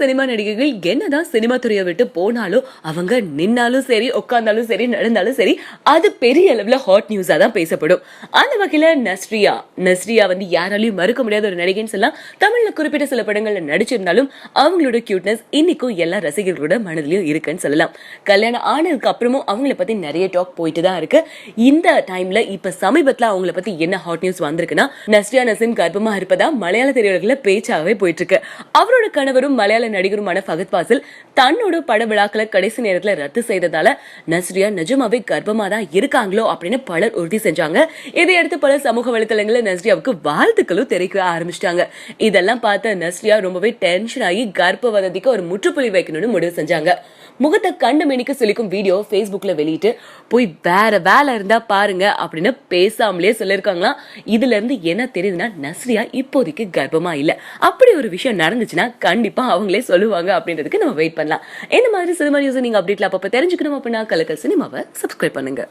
Cinema நடிகைகள் என்னதான் cinema துறையை விட்டு போனாலும் அவங்க நின்னாலும் சரி உட்கார்ந்தாலும் சரி நடந்தாலும் சரி அது பெரிய அளவுல ஹாட் நியூஸா தான் பேசப்படும். அந்த வகையில நஸ்ரியா நஸ்ரியா வந்து யாராலையும் மறுக்க முடியாத ஒரு நடிகைன்னு சொல்லலாம். தமிழ்ல குறிப்பிட்ட சில படங்கள்ல நடிச்சிருந்தாலும் அவங்களோட கியூட்னஸ் இன்னைக்கும் எல்லா ரசிகர்களோட மனதிலையும் இருக்குன்னு சொல்லலாம். கல்யாணம் ஆனதுக்கு அப்புறமும் அவங்கள பத்தி நிறைய டாக் போயிட்டு தான் இருக்கு. இந்த டைம்ல இப்ப சமீபத்துல அவங்கள பத்தி என்ன ஹாட் நியூஸ் வந்திருக்குன்னா நஸ்ரியா நசீம் கர்ப்பமா இருப்பதா மலையாள திரையுலகில் பேச்சாகவே போயிட்டு இருக்கு. அவரோட கணவரும் மலையாள நடிகருமான ஃபகத் பாசில் தன்னோட பட விழாக்களை கடைசி நேரத்துல ரத்து செய்ததால நஸ்ரியா நிஜமாவே கர்ப்பமா தான் இருக்காங்களோ அப்படின்னு பலர் உறுதி செஞ்சாங்க. இதையடுத்து பல சமூக வலைதளங்களில் நஸ்ரியாவுக்கு வாழ்த்துக்களும் தெரிவிக்க ஆரம்பிச்சிட்டாங்க. இதெல்லாம் பார்த்த நஸ்ரியா ரொம்பவே டென்ஷன் ஆகி கர்ப்ப வதந்திக்கு ஒரு முற்றுப்புள்ளி வைக்கணும்னு முடிவு செஞ்சாங்க. முகத்தை கண்டு மெனிக்க சொல்லிக்கும் வீடியோ ஃபேஸ்புக்ல வெளியிட்டு போய் வேற வேலை இருந்தா பாருங்க அப்படின்னு பேசாமலே சொல்லியிருக்காங்களாம் இதுல இருந்து என்ன தெரியுதுன்னா நஸ்ரியா இப்போதைக்கு கர்ப்பமா இல்ல. அப்படி ஒரு விஷயம் நடந்துச்சுன்னா கண்டிப்பா அவங்களே சொல்லுவாங்க அப்படின்றதுக்கு நம்ம வெயிட் பண்ணலாம். என்ன மாதிரி சினிமா நியூஸ் நீங்க அப்டேட்ல அப்பப்ப தெரிஞ்சுக்கணும் அப்படின்னா கலக்கல் சினிமாவை சப்ஸ்கிரைப் பண்ணுங்க.